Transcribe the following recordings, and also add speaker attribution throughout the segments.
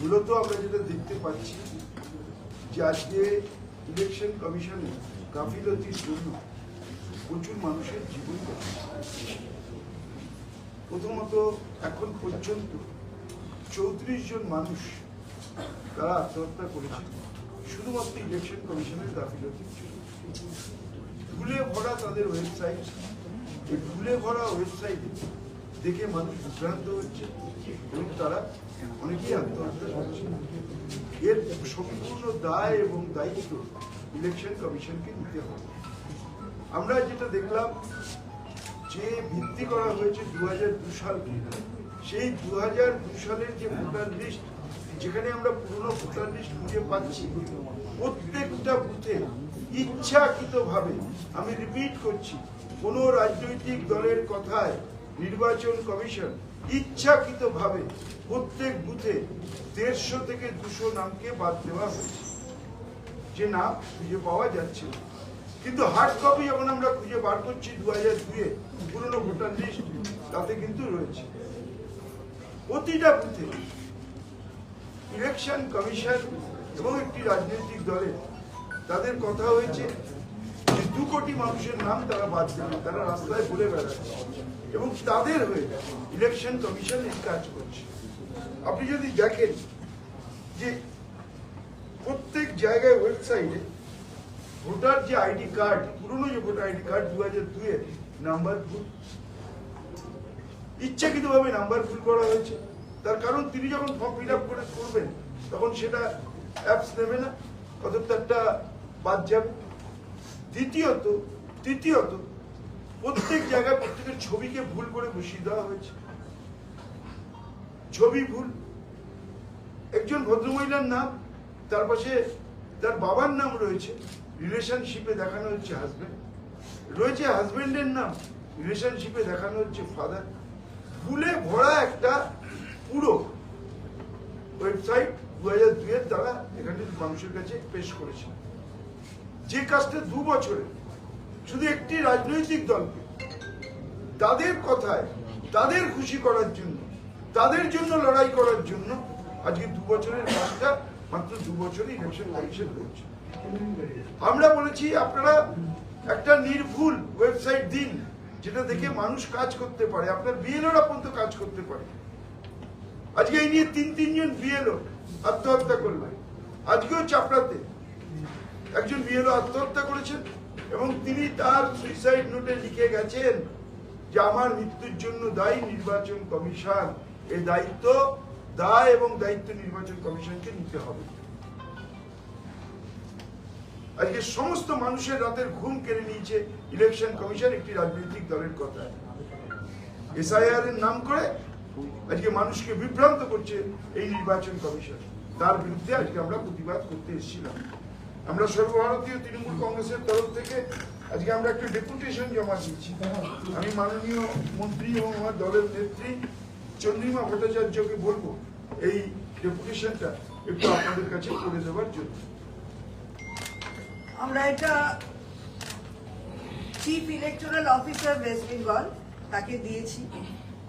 Speaker 1: মূলত আমরা যেটা দেখতে পাচ্ছি যে আজকে ইলেকশন কমিশনে গাফিলতির জন্য প্রচুর মানুষের জীবন প্রথমত, এখন পর্যন্ত চৌত্রিশ জন মানুষ তারা আত্মহত্যা করেছে, শুধুমাত্র ইলেকশন কমিশনের গাফিলতির জন্য। ভুলে ভরা তাদের ওয়েবসাইট ভুলে ভরা ওয়েবসাইটে দেখে মানুষ বিভ্রান্ত হচ্ছে এবং তারা অনেকেই আত্মহত্যা করছে এর সম্পূর্ণ দায় এবং দায়িত্ব ইলেকশন কমিশনকে নিতে হবে। আমরা যেটা দেখলাম, যে ভিত্তি করা হয়েছে দু হাজার দু সালকে সেই দু হাজার দু সালের যে ভোটার লিস্ট যেখানে আমরা পুরনো ভোটার লিস্ট খুঁজে পাচ্ছি, প্রত্যেকটা বুথে ইচ্ছাকৃতভাবে, আমি রিপিট করছি, কোনো রাজনৈতিক দলের কথায় নির্বাচন কমিশন ইচ্ছাকৃতভাবে প্রত্যেক বুথে দেড়শো থেকে দুশো নামকে বাদ দেওয়া হয়েছে। যে নাম খুঁজে পাওয়া যাচ্ছে কিন্তু হার্ড কপি যখন আমরা খুঁজে বার করছি দু হাজার দুয়ে পুরনো ভোটার লিস্ট তাতে কিন্তু রয়েছে। প্রতিটা বুথে ইলেকশন কমিশন এবং একটি রাজনৈতিক দলের তাদের কথা হয়েছে যে দু কোটি মানুষের নাম তারা বাদ দেবে, তারা রাস্তায় বলে বেড়াচ্ছে। এবং তাদের হয়ে ইলেকশন কমিশন এই কাজ করছে। আপনি যদি দেখেন যে প্রত্যেক জায়গায় ওয়েবসাইটে ভোটার যে আইডি কার্ড, পুরনো যে ভোটার আইডি কার্ড দু হাজার দুয়ের নাম্বার ভুল, ইচ্ছাকৃতভাবে নাম্বার ভুল করা হয়েছে। তার কারণ তিনি যখন ফর্ম ফিল আপ করে করবেন, তখন সেটা অ্যাপস নেবে না অথবা তারটা বাদ যাবে। দ্বিতীয়ত, তৃতীয়ত প্রত্যেক জায়গায় প্রত্যেকের ছবিকে ভুল করে বসিয়ে দেওয়া হয়েছে। ছবি ভুল। একজন ভদ্রমহিলার নাম, তার পাশে তার বাবার নাম রয়েছে রিলেশনশিপে দেখানো হচ্ছে হাজবেন্ড রয়েছে হাজবেন্ডের নাম রিলেশনশিপে দেখানো হচ্ছে ফাদার ভুলে ভরা একটা পুরো ওয়েবসাইট দু হাজার দুয়ের দ্বারা এখানে মানুষের কাছে পেশ করেছে। যে কাজটা দু বছরে শুধু একটি রাজনৈতিক দলকে। তাদের কথায়, তাদের খুশি করার জন্য, তাদের জন্য লড়াই করার জন্য আজকে দু বছরের কাজটা মাত্র দু বছরই ইলেকশন কমিশন হয়েছে। আমরা বলেছি, আপনারা একটা নির্ভুল ওয়েবসাইট দিন, যেটা দেখে মানুষ কাজ করতে পারে, আপনার বিএলওরা পর্যন্ত কাজ করতে পারে। আজকে এই নিয়ে তিন, তিনজন বিএলও আত্মহত্যা করলেন। আজকেও চাপড়াতে একজন বিএলও আত্মহত্যা করেছেন। এবং তিনি তার সুইসাইড নোটে লিখে গেছেন যে আমার মৃত্যুর জন্য দায়ী নির্বাচন কমিশন এই দায়িত্ব দায় এবং দায়িত্ব নির্বাচন কমিশনকে নিতে হবে। আজকে সমস্ত মানুষের রাতের ঘুম কেড়ে নিয়েছে ইলেকশন কমিশন একটি রাজনৈতিক দলের কথা এসআইআর এর নাম করে আজকে মানুষকে বিভ্রান্ত করছে এই নির্বাচন কমিশন। তার বিরুদ্ধে আজকে আমরা প্রতিবাদ করতে এসেছিলাম। আমরা সর্বভারতীয় তৃণমূল কংগ্রেসের তরফ থেকে আজকে আমরা একটা ডেপুটেশন জমা দিচ্ছি। আমি মাননীয় মন্ত্রী এবং আমার দলের নেত্রী চন্দ্রিমা ভট্টাচার্যকে বলব এই ডেপুটেশনটা একটু আপনাদের কাছে করে দেওয়ার জন্য।
Speaker 2: আমরা এটা chief electoral officer West Bengal তাকে দিয়েছি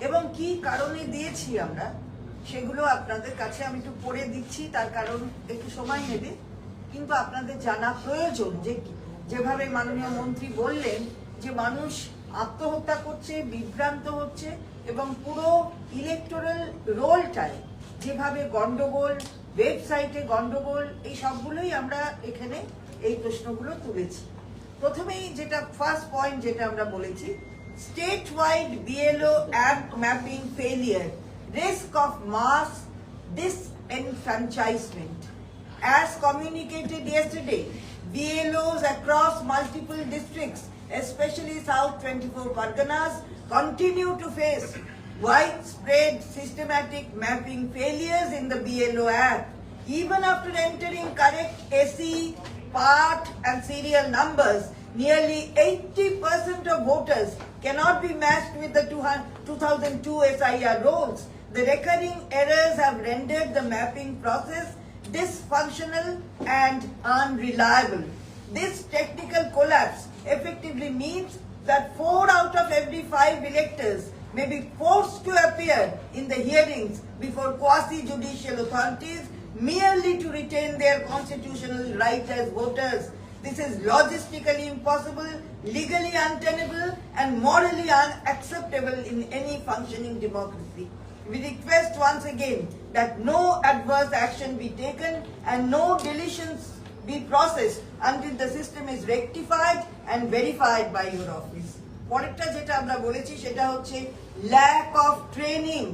Speaker 2: এবং কি কারণে দিয়েছি আমরা সেগুলো আপনাদের কাছে আমি একটু পড়ে দিচ্ছি, তার কারণ একটু সময় নেবে। কিন্তু আপনাদের জানা প্রয়োজন যে যেভাবে মাননীয় মন্ত্রী বললেন যে মানুষ আত্মহত্যা করছে, বিভ্রান্ত হচ্ছে এবং পুরো ইলেকটোরাল রোলটায় যেভাবে গন্ডগোল ওয়েবসাইটে গন্ডগোল, এই সবগুলোই আমরা এখানে এই প্রশ্নগুলো তুলেছি প্রথমেই যেটা ফার্স্ট পয়েন্ট যেটা আমরা বলেছি state wide BLO app mapping failure risk of mass disenfranchisement. As communicated yesterday, BLOs across multiple districts, especially South 24 Parganas, continue to face widespread systematic mapping failures in the BLO app. Even after entering correct SE, part and serial numbers, nearly 80% of voters cannot be matched with the 2002 SIR rolls. The recurring errors have rendered the mapping process dysfunctional and unreliable. This technical collapse effectively means that four out of every five electors may be forced to appear in the hearings before quasi-judicial authorities merely to retain their constitutional right as voters. This is logistically impossible, legally untenable, and morally unacceptable in any functioning democracy. We request once again that no adverse action be taken and no deletions be processed until the system is rectified and verified by your office. পরেরটা যেটা আমরা বলেছি সেটা হচ্ছে lack of training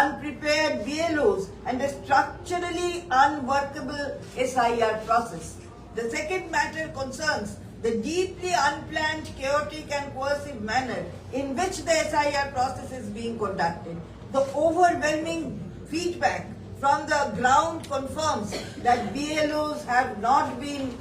Speaker 2: unprepared BLOs and a structurally unworkable SIR process. The second matter concerns the deeply unplanned, chaotic and coercive manner in which the SIR process is being conducted. The overwhelming feedback from the ground confirms that BLOs have not been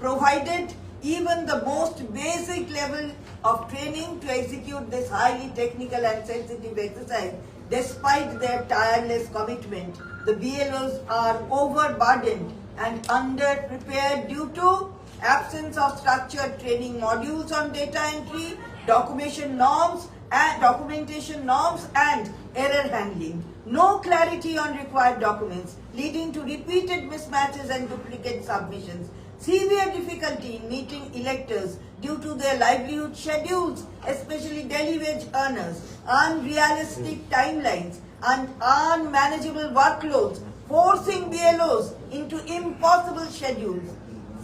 Speaker 2: provided even the most basic level of training to execute this highly technical and sensitive exercise. Despite their tireless commitment, the BLOs are overburdened and underprepared due to absence of structured training modules on data entry, documentation norms, and documentation norms and error handling. No clarity on required documents, leading to repeated mismatches and duplicate submissions. Severe difficulty in meeting electors due to their livelihood schedules, especially daily wage earners, unrealistic timelines, and unmanageable workloads, forcing BLOs into impossible schedules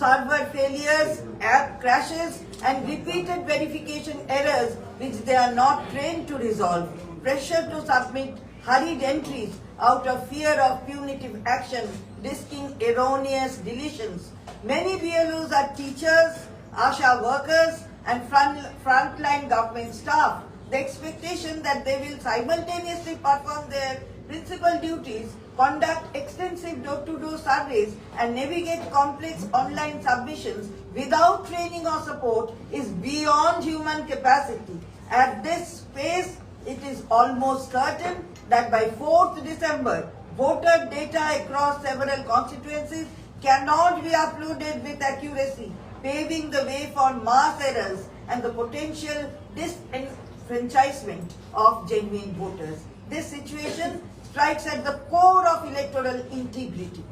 Speaker 2: server failures, app crashes, and repeated verification errors which they are not trained to resolve. Pressure to submit hurried entries out of fear of punitive action, risking erroneous deletions. Many BLOs are teachers, ASHA workers, and front, frontline government staff. The expectation that they will simultaneously perform their principal duties, conduct extensive door-to-door surveys, and navigate complex online submissions without training or support is beyond human capacity. At this pace, it is almost certain that by 4th December, voter data across several constituencies cannot be uploaded with accuracy, paving the way for mass errors and the potential disenfranchisement of genuine voters. This situation strikes at the core of electoral integrity.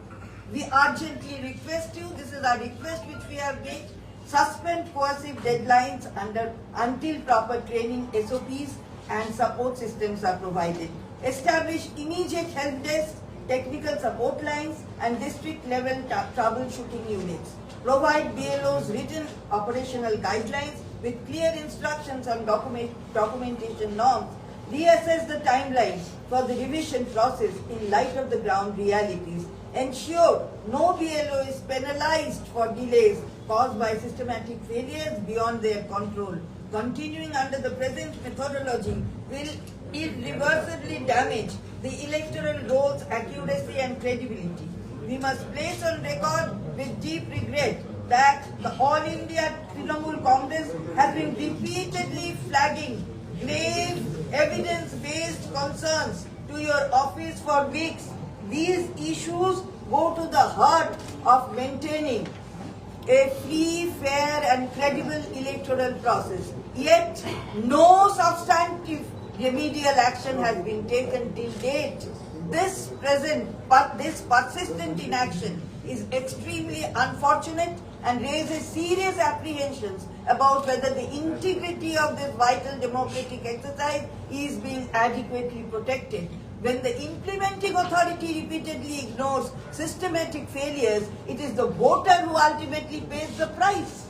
Speaker 2: We urgently request you, this is our request which we have made, suspend coercive deadlines under, until proper training SOPs and support systems are provided. Establish immediate help desks, technical support lines and district level troubleshooting units. Provide BLO's written operational guidelines with clear instructions on document, documentation norms reassess the timeline for the revision process in light of the ground realities, ensure no BLO is penalized for delays caused by systematic failures beyond their control. Continuing under the present methodology will irreversibly damage the electoral roll's accuracy and credibility. We must place on record with deep regret that the All India Trinamool Congress has been repeatedly flagging grave evidence-based concerns to your office for weeks. These issues go to the heart of maintaining a free, fair and credible electoral process. Yet, no substantive remedial action has been taken till date. This present, but this persistent inaction is extremely unfortunate and raises serious apprehensions about whether the integrity of this vital democratic exercise is being adequately protected. When the implementing authority repeatedly ignores systematic failures, it is the voter who ultimately pays the price.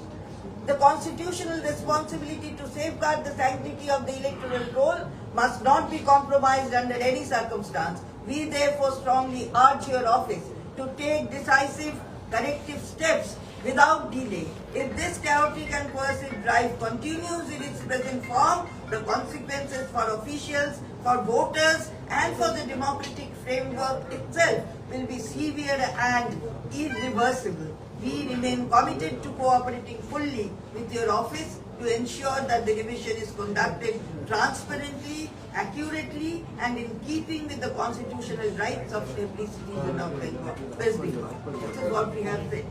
Speaker 2: The constitutional responsibility to safeguard the sanctity of the electoral roll must not be compromised under any circumstance. We therefore strongly urge your office to take decisive corrective steps without delay. If this chaotic and coercive drive continues in its present form, the consequences for officials, for voters, and for the democratic framework itself will be severe and irreversible. We remain committed to cooperating fully with your office to ensure that the revision is conducted transparently, accurately, and in keeping with the constitutional rights of every citizen of Bengal, West Bengal. This is what we have said.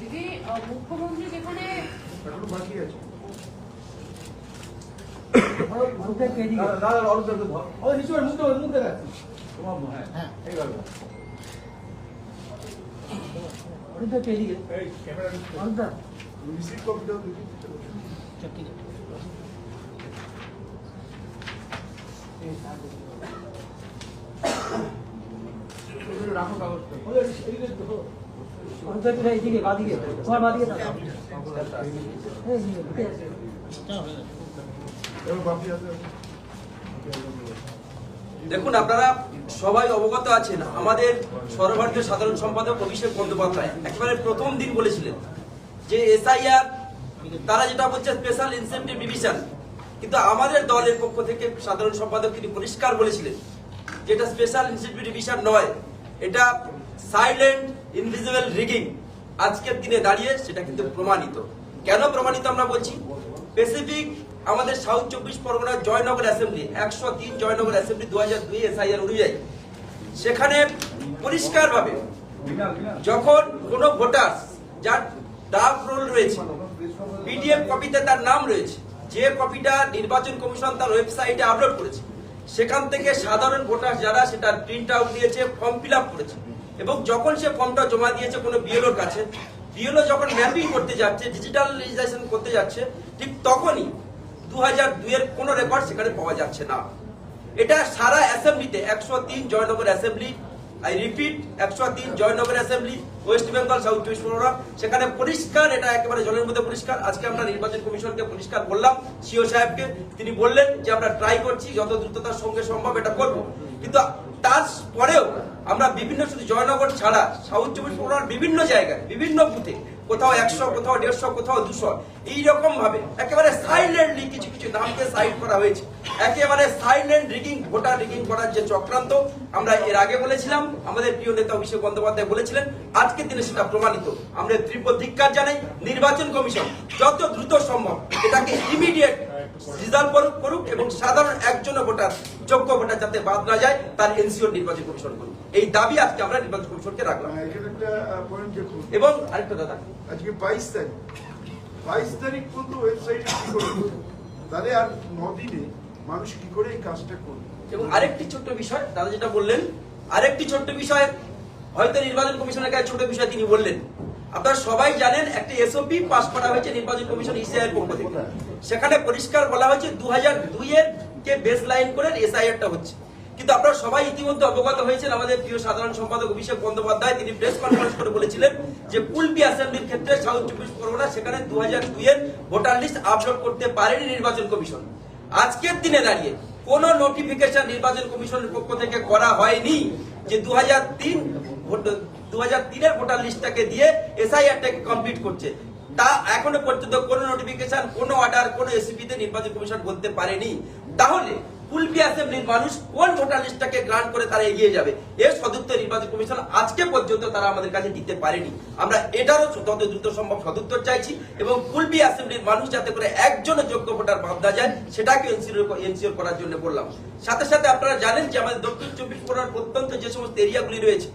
Speaker 3: দিদি আহ, মুখ্যমন্ত্রী যেখানে
Speaker 1: এখনও বাকি আছে receive কপিটাও দেখি
Speaker 3: বাদিকে তোমার বাদিকে তাকাও। এইদিকে,
Speaker 1: এবার বাপি আছে
Speaker 4: দেখুন, আপনারা সবাই অবগত আছেন, আমাদের সর্বভারতীয় সাধারণ সম্পাদক অভিষেক বন্দ্যোপাধ্যায় একেবারে প্রথম দিন বলেছিলেন যে এসআইআর, তারা যেটা বলছে স্পেশাল ইনসেন্টিভ ডিভিশন কিন্তু আমাদের দলের পক্ষ থেকে সাধারণ সম্পাদক তিনি পরিষ্কার বলেছিলেন যে এটা স্পেশাল ইনসেন্টিভ ডিভিশন নয়, এটা সাইলেন্ট ইনভিজিবল রিগিং আজকের দিনে দাঁড়িয়ে সেটা কিন্তু প্রমাণিত। কেন প্রমাণিত আমরা বলছি? স্পেসিফিক আমাদের সাউথ চব্বিশ পরগনার জয়নগর অ্যাসেম্বলি, একশো তিন জয়নগর অ্যাসেম্বলি দু হাজার দুই এসআইআর অনুযায়ী। সেখানে পরিষ্কারভাবে যখন কোনো ভোটার যার ড্রাফট রোল রয়েছে, পিডিএফ কপিতে তার নাম রয়েছে, যে কপিটা নির্বাচন কমিশন তার ওয়েবসাইটে আপলোড করেছে, সেখান থেকে সাধারণ ভোটার যারা সেটা প্রিন্ট আউট দিয়েছে ফর্ম ফিল করেছে এবং যখন সে ফর্মটা জমা দিয়েছে কোনো বিএলওর কাছে বিএলও যখন ম্যাপিং করতে যাচ্ছে ডিজিটালাইজেশন করতে যাচ্ছে, ঠিক তখনই দু হাজার দুইয়ের কোনো রেকর্ড সেখানে পাওয়া যাচ্ছে না। এটা সারা অ্যাসেম্বলিতে একশো তিন জয়নগর অ্যাসেম্বলি আই রিপিট একশো তিন Joynagar assembly West Bengal south চব্বিশ পরগনা সেখানে পরিষ্কার, এটা একেবারে জলের মধ্যে পরিষ্কার। আজকে আমরা নির্বাচন কমিশনকে পরিষ্কার বললাম, সিও সাহেবকে। তিনি বললেন যে আমরা ট্রাই করছি, যত দ্রুততার সঙ্গে সম্ভব এটা করব। কিন্তু তারপরেও আমরা বিভিন্ন শুধু জয়নগর ছাড়া সাউথ চব্বিশ পরগনার বিভিন্ন জায়গায়, বিভিন্ন বুথে, কোথাও একশো, কোথাও দেড়শো, কোথাও দুশো এইরকম ভাবে একেবারে সাইলেন্টলি কিছু কিছু নামকে সাইড করা হয়েছে। একেবারে সাইলেন্ট রিগিং ভোটার রিগিং করার যে চক্রান্ত, আমরা এর আগে বলেছিলাম, আমাদের প্রিয় নেতা অভিষেক বন্দ্যোপাধ্যায় বলেছিলেন, আজকের দিনে সেটা প্রমাণিত। আমরা তীব্র ধিক্কার জানাই, নির্বাচন কমিশন যত দ্রুত সম্ভব এটাকে ইমিডিয়েট করুক এবং সাধারণ একজনও ভোটার যোগ্য ভোটার যাতে বাদ না যায় তার এনসিওর নির্বাচন কমিশন করুক। এই দাবি আজকে আমরা নির্বাচন কমিশনকে রাখলাম।
Speaker 1: দেখুন।
Speaker 4: এবং আরেকটা দাদা।
Speaker 1: আজকে বাইশ তারিখ। বাইশ তারিখ পর্যন্ত ওয়েবসাইটে কি করে তাহলে আর নদিনে মানুষ কি করে এই কাজটা করবে?
Speaker 4: এবং আরেকটি ছোট্ট বিষয় দাদা যেটা বললেন আরেকটি ছোট্ট বিষয় হয়তো নির্বাচন কমিশনের কাছে ছোট বিষয় তিনি বললেন। আপনারা সবাই জানেন একটা এসওপি পাস করা হয়েছে নির্বাচন কমিশন ইসিআইয়ের পক্ষ থেকে। সেখানে পরিষ্কার বলা হয়েছে দু হাজার দুইয়ের কে বেস লাইন করে এসআইআরটা হচ্ছে। কিন্তু আপনারা সবাই ইতিমধ্যে অবগত হয়েছেন, আমাদের প্রিয় সাধারণ সম্পাদক অভিষেক বন্দ্যোপাধ্যায়, তিনি প্রেস কনফারেন্স করে বলেছিলেন যে কুলপি অ্যাসেম্বলির ক্ষেত্রে সাউথ চব্বিশ পরগনা, সেখানে দু হাজার দুইয়ের ভোটার লিস্ট আপলোড করতে পারেনি নির্বাচন কমিশন। আজকের দিনে দাঁড়িয়ে কোন নোটিফিকেশন নির্বাচন কমিশনের পক্ষ থেকে করা হয়নি যে দু হাজার তিন দু হাজার তিনের ভোটার লিস্টটাকে দিয়ে এসআইআরটাকে কমপ্লিট করছে। তা এখনও পর্যন্ত কোনো নোটিফিকেশন কোনো অর্ডার কোনো এসিপি তে নির্বাচন কমিশন বলতে পারেনি। তাহলে কুলপি অ্যাসেম্বলির মানুষ কোন ভোটার লিস্টটাকে গ্রান্ট করে তারা এগিয়ে যাবে? এর সদুত্তর নির্বাচন কমিশন আজকে পর্যন্ত তারা আমাদের কাছে দিতে পারেনি। আমরা এটারও তত দ্রুত সম্ভব সদুত্তর চাইছি এবং কুলপি অ্যাসেম্বলির মানুষ যাতে করে একজনের যোগ্য ভোটার ভাবনা যায়, সেটাকে এনসিওর করার জন্য বললাম। সাথে সাথে আপনারা জানেন যে আমাদের দক্ষিণ চব্বিশ পরগনার প্রত্যন্ত যে সমস্ত এরিয়াগুলি রয়েছে,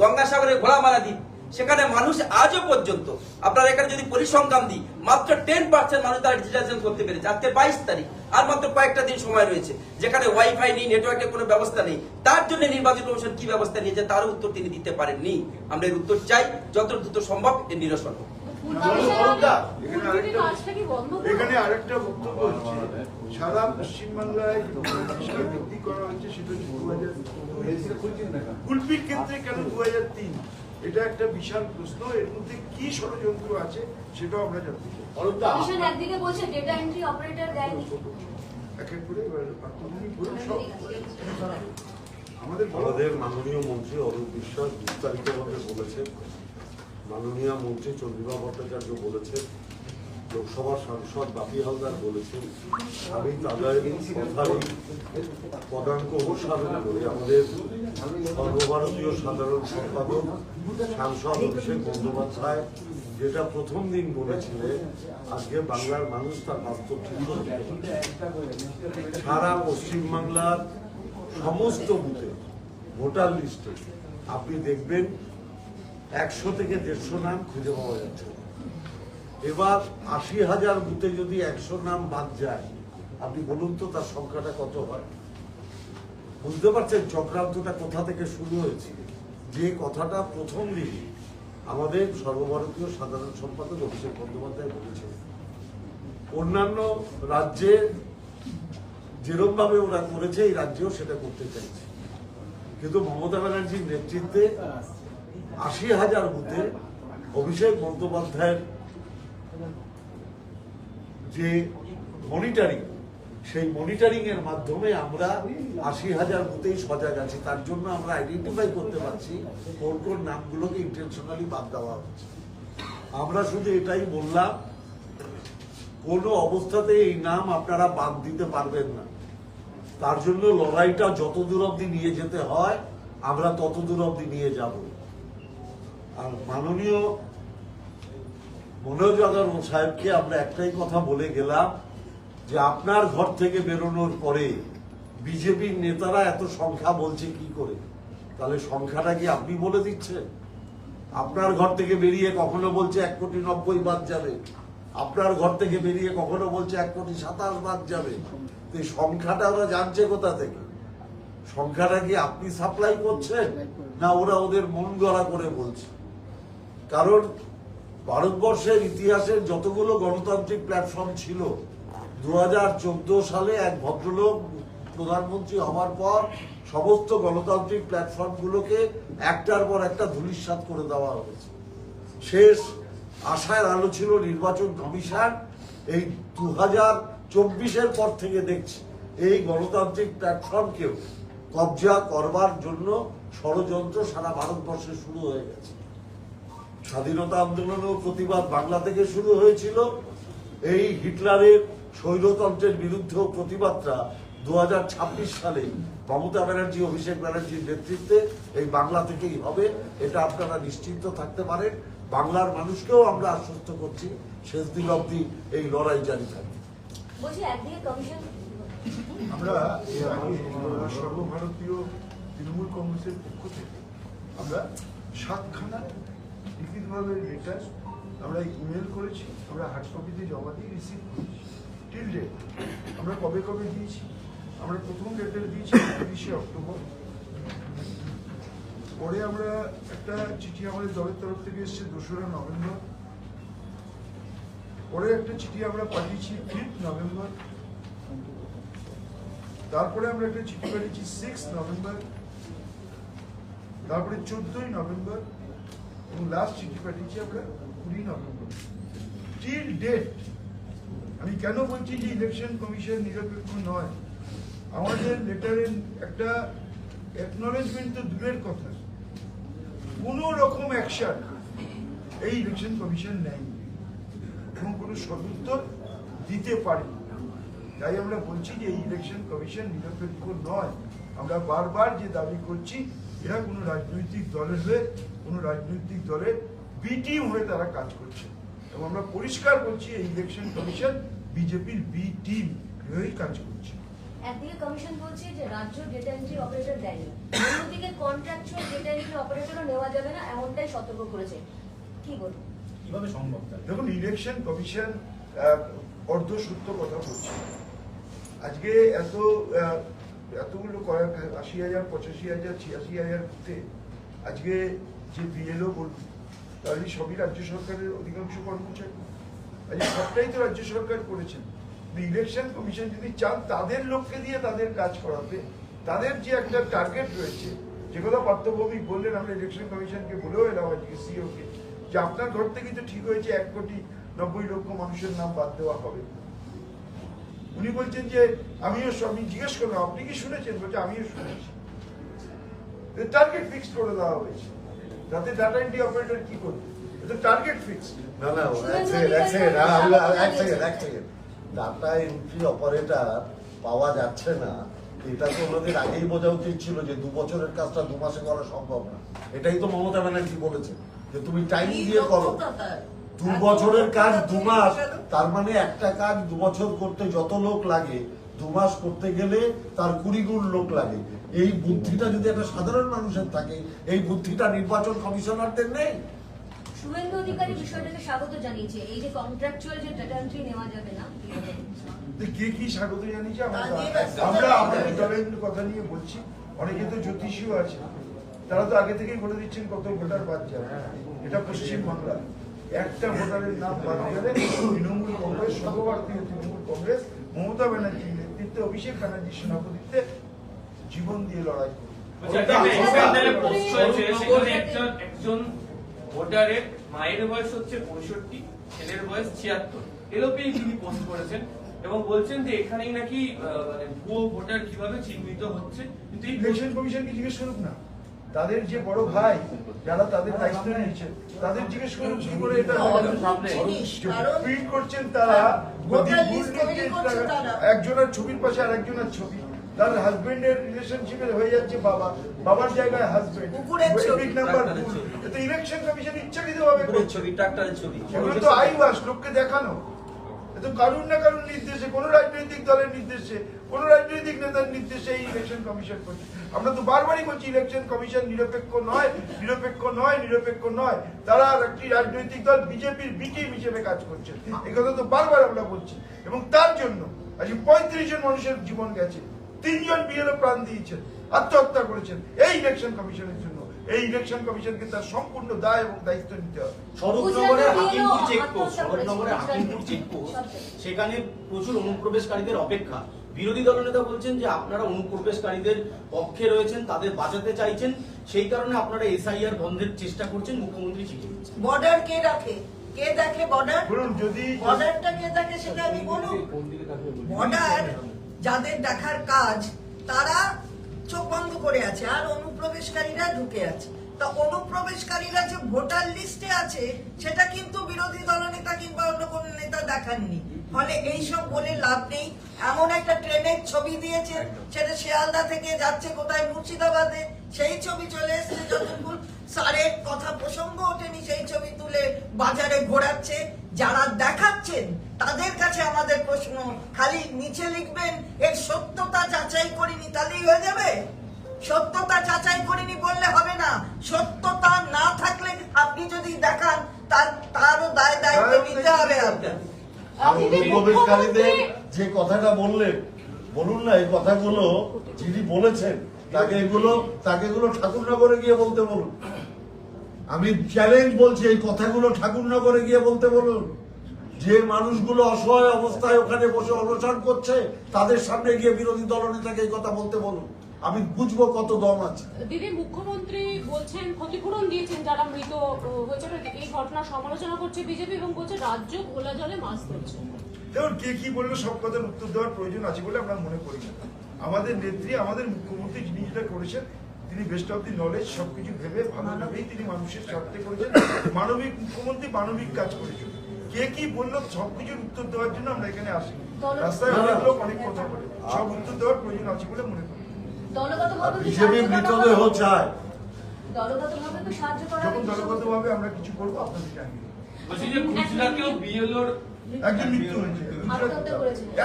Speaker 4: গঙ্গাসাগরের ঘোড়ামারা দ্বীপ সেখানে মানুষ আজও পর্যন্ত আপনারা এখানে যদি পরিসংখ্যান দিই মাত্র টেন পার্সেন্ট মানুষ তারা ডিজিটাইজেশন করতে পেরেছে আজকে বাইশ তারিখ আর মাত্র কয়েকটা দিন সময় রয়েছে যেখানে ওয়াইফাই নেই নেটওয়ার্কের কোনো ব্যবস্থা নেই তার জন্য নির্বাচন কমিশন কি ব্যবস্থা নিয়েছে তারও উত্তর তিনি দিতে পারেননি। আমরা এর উত্তর চাই যত দ্রুত সম্ভব এর নিরসন হোক।
Speaker 1: এখানে আরেকটা বক্তব্য হচ্ছে সারা পশ্চিমবাংলায় বৃদ্ধি করা হচ্ছে সেটা হচ্ছে দু হাজার কুলপির ক্ষেত্রে কেন দু হাজার তিন? এটা একটা বিশাল প্রশ্ন এর মধ্যে কি ষড়যন্ত্র আছে সেটাও আমরা জানতে চাই।
Speaker 5: কমিশন একদিকে বলছে ডেটা এন্ট্রি অপারেটর দেয়নি।
Speaker 1: এক এক করে আমাদের
Speaker 6: আমাদের মাননীয় মন্ত্রী অরূপ বিশ্বাস বিস্তারিতভাবে বলেছেন। মাননীয় মন্ত্রী চন্দ্রিমা ভট্টাচার্য বলেছেন লোকসভার সাংসদ বাপি হালদার বলেছেন, আমি তাদের পদাঙ্ক করে আমাদের সর্বভারতীয় সাধারণ সম্পাদক, সাংসদ অভিষেক বন্দ্যোপাধ্যায় যেটা প্রথম দিন বলেছিলেন আজকে বাংলার মানুষ তার বাস্তব সারা পশ্চিমবাংলার সমস্ত বুথে, ভোটার লিস্টে আপনি দেখবেন একশো থেকে দেড়শো নাম খুঁজে পাওয়া যাচ্ছে। এবার আশি হাজার বুথে যদি একশো নাম বাদ যায়, আপনি বলুন তো তার সংখ্যাটা কত হয়? বুঝতে পারছেন চক্রান্তটা কোথা থেকে শুরু হয়েছে? যে কথাটা প্রথম দিন আমাদের সর্বভারতীয় সাধারণ সম্পাদক অভিষেক বন্দ্যোপাধ্যায় বলেছেন, অন্যান্য রাজ্যে যেরকম ভাবে ওরা করেছে, এই রাজ্যেও সেটা করতে চাইছে। কিন্তু মমতা ব্যানার্জির নেতৃত্বে আশি হাজার বুথে অভিষেক বন্দ্যোপাধ্যায়ের যে মনিটারিং সেই মনিটরিং এর মাধ্যমে আমরা আশি হাজার মতেই সজাগ আছি। তার জন্য আমরা আইডেন্টিফাই করতে পারছি কোন কোন নামগুলোকে ইন্টেনশনালি বাদ দেওয়া হচ্ছে। আমরা শুধু এটাই বললাম, কোনো অবস্থাতে এই নাম আপনারা বাদ দিতে পারবেন না। তার জন্য লড়াইটা যত দূর অব্দি নিয়ে যেতে হয়, আমরা তত দূর অব্দি নিয়ে যাব। আর মাননীয় মনোজ আগরওয়াল সাহেবকে আমরা একটাই কথা বলে গেলাম যে আপনার ঘর থেকে বেরোনোর পরে বিজেপির নেতারা এত সংখ্যা বলছে কি করে? তাহলে সংখ্যাটা কি আপনি বলে দিচ্ছেন? আপনার ঘর থেকে বেরিয়ে কখনো বলছে এক কোটি নব্বই বাদ যাবে। আপনার ঘর থেকে বেরিয়ে কখনো বলছে এক কোটি সাতাশ বাদ যাবে। তো এই সংখ্যাটা ওরা জানছে কোথা থেকে? সংখ্যাটা কি আপনি সাপ্লাই করছেন? না ওরা ওদের মন গড়া করে বলছে? কারণ ভারতবর্ষের ইতিহাসের যতগুলো গণতান্ত্রিক প্ল্যাটফর্ম ছিল দু হাজার চোদ্দ সালে এক ভদ্রলোক প্রধানমন্ত্রী হওয়ার পর সমস্ত গণতান্ত্রিক প্ল্যাটফর্মগুলোকে একটার পর একটা ধূলিসাৎ করে দেওয়া হয়েছে। শেষ আশায় আলো ছিল নির্বাচন কমিশন। এই দু হাজার চব্বিশের পর থেকে দেখছি এই গণতান্ত্রিক প্ল্যাটফর্মকেও কবজা করবার জন্য ষড়যন্ত্র সারা ভারতবর্ষে শুরু হয়ে গেছে। স্বাধীনতা আন্দোলনের প্রতিবাদ বাংলা থেকে শুরু হয়েছিল। এই হিটলারের স্বৈরতন্ত্রের বিরুদ্ধে প্রতিবাদটা দু হাজার ছাব্বিশ সালে মমতা ব্যানার্জি অভিষেক ব্যানার্জির নেতৃত্বে এই বাংলা থেকেই হবে। এটা আপনারা নিশ্চিন্ত থাকতে পারেন। বাংলার মানুষকেও আমরা আশ্বস্ত করছি। শেষ দিন অবধি এই লড়াই জারি থাকবে।
Speaker 5: বলছি একদিকে কমিশন
Speaker 1: আমরা সর্বভারতীয় তৃণমূল কংগ্রেসের পক্ষ থেকে আমরা সাতখানা লিখিতভাবে লেটার আমরা ইমেল করেছি, আমরা হার্ড কপিতে জমা দিয়ে রিসিভ করেছি। টিল ডেট আমরা কবে কবে দিয়েছি? আমরা প্রথম লেটার দিয়েছি তিরিশে অক্টোবর। পরে আমরা একটা চিঠি আমাদের দলের তরফ থেকে এসেছে, দোসরা নভেম্বর। পরে একটা চিঠি আমরা পাঠিয়েছি ফিফথ নভেম্বর। তারপরে আমরা একটা চিঠি পাঠিয়েছি সিক্স নভেম্বর। তারপরে চোদ্দই নভেম্বর। এবং লাস্ট চিঠি পাঠিয়েছি আমরা কুড়ি নভেম্বর। টিল ডেট আমি কেন বলছি যে ইলেকশন কমিশন নিরপেক্ষ নয়? আমাদের লেটারের একটা অ্যাকনোলেজমেন্ট তো দূরের কথা। কোনো রকম অ্যাকশন এই ইলেকশন কমিশন নেয়নি এবং কোনো সদুত্তর দিতে পারেনি। তাই আমরা বলছি যে এই ইলেকশন কমিশন নিরপেক্ষ নয়। আমরা বারবার যে দাবি করছি, এরা কোনো রাজনৈতিক দলের হয়ে কোনো রাজনৈতিক দলের বি টিম হয়ে তারা কাজ করছে। এবং আমরা পরিষ্কার বলছি এই ইলেকশন কমিশন বিজেপির বি টিম হয়েই কাজ করছে।
Speaker 5: একদিকে কমিশন বলছে যে রাজ্য ডেটা এন্ট্রি অপারেটর দেয়নি অন্যদিকে কন্ট্রাকচুয়াল ডেটা এন্ট্রি অপারেটরও নেওয়া যাবে না এমনটাই সতর্ক করেছে। কি
Speaker 7: কীভাবে সম্ভব?
Speaker 1: দেখুন ইলেকশন কমিশন অর্ধ সত্য কথা বলছে। আজকে এত আহ, এতগুলো কয়েক আশি হাজার পঁচাশি হাজার ছিয়াশি হাজার আজকে যে বিএলও বলবে তাহলে সবই রাজ্য সরকারের অধিকাংশ কর্মচারী। আজকে সবটাই তো রাজ্য সরকার করেছেন ইলেকশন কমিশন যদি চান, তাদের লোককে দিয়ে তাদের কাজ করাতে, তাদের যে একটা টার্গেট রয়েছে যে কথা পার্থভৌমিক বললেন, আমরা ইলেকশন কমিশনকে বলেও এলাম আজকে সিও কে যে আপনার ঘর থেকেই তো ঠিক হয়েছে, এক কোটি নব্বই লক্ষ মানুষের নাম বাদ দেওয়া হবে। উনি বলছেন যে, আমিও আমি জিজ্ঞেস করলাম, আপনি কি শুনেছেন? বলছে, আমিও শুনেছি। টার্গেট ফিক্সড করে দেওয়া হয়েছে। যাতে ডাটা এন্ট্রি অপারেটর কি করবে? এটা টার্গেট ফিক্সড
Speaker 6: না না
Speaker 5: শুভেন্দু
Speaker 6: এক সেকেন্ড এক
Speaker 5: অধিকারী
Speaker 6: সেকেন্ড
Speaker 5: বলেছেন,
Speaker 6: আমি-
Speaker 5: আরও
Speaker 6: এক সেকেন্ড এক সেকেন্ড ডাটা এন্ট্রি অপারেটর পাওয়া যাচ্ছে না। এটা তো ওনাদের আগেই বোঝা উচিত ছিল যে দু বছরের কাজটা দু মাসে করা সম্ভব না। এটাই তো মমতা ব্যানার্জি বলেছে যে তুমি টাইম দিয়ে করো। দু বছরের কাজ দু মাস তার মানে একটা কাজ দু বছর করতে যত লোক লাগে দু মাস করতে গেলে তার কুড়ি গুণ লোক লাগে। এই বুদ্ধিটা যদি একটা সাধারণ মানুষের থাকে এই বুদ্ধিটা নির্বাচন কমিশনারদের নেই?
Speaker 5: শুভেন্দু অধিকারী বিষয়টাকে স্বাগত জানিয়েছে। এই যে কন্ট্রাকচুয়াল যে ডেটা এন্ট্রি নেওয়া যাবে না
Speaker 1: কে কি স্বাগত জানিয়েছে আমরা। আমাদের দলের কথা নিয়ে বলছি। অনেকে তো জ্যোতিষীও আছে। তারা তো আগে থেকেই বলে দিচ্ছেন কত ভোটার বাদ যাবে এটা পশ্চিম বাংলা। একটা ভোটারের নাম বাদ গেলে তৃণমূল কংগ্রেস সর্বভারতীয় তৃণমূল কংগ্রেস মমতা ব্যানার্জির নেতৃত্বে অভিষেক ব্যানার্জির সভাপতিত্বে জীবন দিয়ে লড়াই করবে।
Speaker 7: বলছি, একটা সেন্টারে পোস্ট হয়েছে, সেখানে একজন একজন ভোটারের মায়ের বয়স হচ্ছে পঁয়ষট্টি ছেলের বয়স ছিয়াত্তর। এরকমই তিনি পোস্ট করেছেন এবং বলছেন যে এখানেই নাকি মানে ভুয়ো ভোটার কীভাবে চিহ্নিত হচ্ছে। কিন্তু এই
Speaker 1: ইলেকশন কমিশনকে জিজ্ঞেস করুক না। তাদের যে বড় ভাই যারা তাদের দায়িত্ব নিয়েছে তাদের জিজ্ঞেস করুক কি করে এটা হয় প্রিন্ট করছেন তারা একজনের ছবির পাশে আর একজনের ছবি। তার হাজবেন্ডের রিলেশনশিপে হয়ে যাচ্ছে বাবা। বাবার জায়গায় হাজবেন্ড
Speaker 2: কুকুরের
Speaker 1: নাম্বার। এটা ইলেকশন কমিশন
Speaker 4: ইচ্ছাকৃতভাবে ছবি ট্রাক্টরের ছবি।
Speaker 1: এগুলো তো আইওয়াস লোককে দেখানো। এ কারুর না কারুর নির্দেশে, কোন রাজনৈতিক দলের নির্দেশে, কোন রাজনৈতিক নেতার নির্দেশে এই ইলেকশন কমিশন করছে। আমরা তো বারবারই বলছি ইলেকশন কমিশন নিরপেক্ষ নয় নিরপেক্ষ নয় নিরপেক্ষ নয়। তারা একটি রাজনৈতিক দল বিজেপির বিটিম হিসেবে কাজ করছে। এই কথা তো বারবার আমরা বলছি। এবং তার জন্য আজ পঁয়ত্রিশ জন মানুষের জীবন গেছে। তিনজন বিএলও প্রাণ দিয়েছেন, আত্মহত্যা করেছেন। এই ইলেকশন কমিশনের জন্য। এই ইলেকশন কমিশনকে তার সম্পূর্ণ দায় এবং দায়িত্ব নিতে হবে।
Speaker 8: হাকিমপুর চেকপোস্ট
Speaker 5: গুজরাটে।
Speaker 8: হাকিমপুর চেকপোস্ট সেখানে প্রচুর অনুপ্রবেশকারীদের অপেক্ষা। বিরোধী দলনেতা বলছেন যে আপনারা অনুপ্রবেশকারীদের পক্ষে রয়েছেন তাদের বাঁচাতে চাইছেন সেই কারণে আপনারা এসআইআর বন্ধের চেষ্টা করছেন মুখ্যমন্ত্রী চিঠি
Speaker 2: বর্ডার কে রাখে? কে দেখে বর্ডার
Speaker 1: বলুন যদি
Speaker 2: বর্ডারটা কে দেখে সেটা আমি বলুন। বর্ডার যাদের দেখার কাজ তারা চোখ বন্ধ করে আছে আর অনুপ্রবেশকারীরা ঢুকে আছে। তা অনুপ্রবেশকারীরা যে ভোটার লিস্টে আছে সেটা কিন্তু বিরোধী দলনেতা কিংবা অন্য কোন নেতা দেখাননি। ফলে এইসব বলে লাভ নেই। এমন একটা ট্রেনের ছবি দিয়েছে সেটা শিয়ালদা থেকে যাচ্ছে কোথায় মুর্শিদাবাদে। সেই ছবি চলে এসেছে যতক্ষণ স্যারের কথা প্রসঙ্গ ওঠেনি সেই ছবি তুলে বাজারে ঘোরাচ্ছে যারা দেখাচ্ছেন তাদের কাছে আমাদের প্রশ্ন। খালি নিচে লিখবেন এর সত্যতা যাচাই করিনি তাহলেই হয়ে যাবে। সত্যতা যাচাই করিনি বললে হবে না। সত্যতা না থাকলে আপনি যদি দেখান তার তারও দায় দায়িত্ব নিতে হবে আপনার।
Speaker 9: যে কথাটা বললেন বলুন না এই কথাগুলো যিনি বলেছেন তাকে এগুলো তাকে এগুলো ঠাকুরনগরে গিয়ে বলতে বলুন। আমি চ্যালেঞ্জ বলছি এই কথাগুলো ঠাকুরনগরে গিয়ে বলতে বলুন। যে মানুষগুলো অসহায় অবস্থায় ওখানে বসে অনশন করছে তাদের সামনে গিয়ে বিরোধী দলনেতাকে এই কথা বলতে বলুন। আমি বুঝব কত দম আছে।
Speaker 10: দিদি মুখ্যমন্ত্রী বলছেন ক্ষতিপূরণ দিয়েছেন যারা মৃত হয়েছে এই ঘটনা সমালোচনা করছে বিজেপি এবং বলছে রাজ্য ঘোলা জলে মাছ ধরছে।
Speaker 1: দেখুন কে কি বলল সব কথার উত্তর দেওয়ার প্রয়োজন আছে বলে আমরা মনে করি না। আমাদের নেত্রী আমাদের মুখ্যমন্ত্রী যিনি যেটা করেছেন তিনি বেস্ট অফ দি নলেজ সবকিছু ভেবে ভালোভাবেই তিনি মানুষের স্বার্থে করেছেন। মানবিক মুখ্যমন্ত্রী মানবিক কাজ করেছেন। কে কি বলল সবকিছুর উত্তর দেওয়ার জন্য আমরা এখানে আসি। রাস্তায় অনেক লোক অনেক কথা বলে। সব উত্তর দেওয়ার প্রয়োজন আছে বলে মনে করি।
Speaker 5: দলগতভাবে
Speaker 1: যখন আমরা কিছু করব আপনাদের জানিয়ে একজন মৃত্যু হয়েছে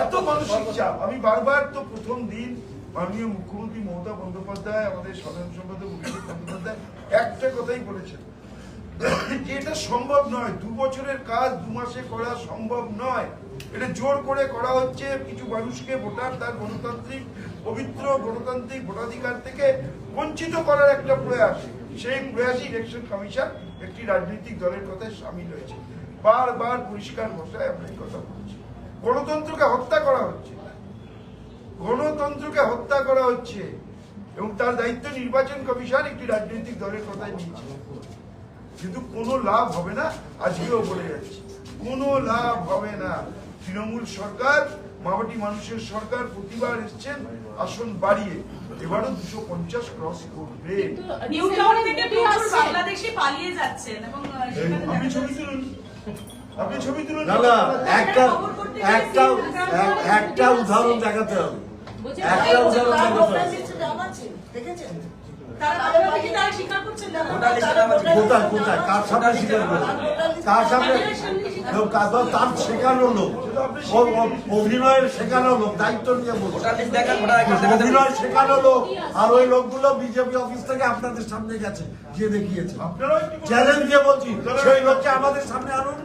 Speaker 1: এত মানসিক চাপ। আমি বারবার তো প্রথম দিন মাননীয় মুখ্যমন্ত্রী মমতা বন্দ্যোপাধ্যায় আমাদের সাধারণ সম্পাদক অভিষেক বন্দ্যোপাধ্যায় একটা কথাই বলেছেন। যে এটা সম্ভব নয় দু বছরের কাজ দু মাসে করা সম্ভব নয়। এটা জোর করে করা হচ্ছে কিছু মানুষকে ভোটার তার গণতান্ত্রিক পবিত্র গণতান্ত্রিক ভোটাধিকার থেকে বঞ্চিত করার একটা প্রয়াস। সেই প্রয়াসই ইলেকশন কমিশন একটি রাজনৈতিক দলের কথায় সামিল হয়েছে। বারবার পরিষ্কার আমরা এই কথা বলছি। গণতন্ত্রকে হত্যা করা হচ্ছে। গণতন্ত্রকে হত্যা করা হচ্ছে এবং তার দায়িত্ব নির্বাচন কমিশন একটি রাজনৈতিক দলের কথাই নিয়েছে কিন্তু কোনো লাভ হবে না আজকেও বলে যাচ্ছি। কোনো লাভ হবে না। তৃণমূল সরকার মামাটি মানুষের সরকার প্রতিবার এসছেন আসন বাড়িয়ে। এবারও দুশো পঞ্চাশ ক্রস করবে। আপনি
Speaker 11: দেখা
Speaker 1: ছবি তুলুন। আপনি ছবি তুলুন
Speaker 9: না না একটা একটা একটা উদাহরণ দেখাতে হবে। একটা উদাহরণ দেখাতে হবে।
Speaker 2: দেখেছেন?
Speaker 6: কোথায় কোথায় কার সামনে স্বীকার কার সামনে? লোক, তার শেখানো লোক অভিনয়ের শেখানো লোক দায়িত্ব নিয়ে অভিনয় শেখানো লোক আর ওই লোকগুলো বিজেপি অফিস থেকে আপনাদের সামনে গেছে গিয়ে দেখিয়েছে। চ্যালেঞ্জ দিয়ে বলছি সেই লোককে আমাদের সামনে আনুন।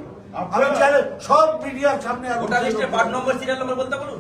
Speaker 6: আমি চ্যালেঞ্জ সব মিডিয়ার সামনে আনুন।
Speaker 4: নম্বর সিরিয়াল নম্বর বলতে বলুন।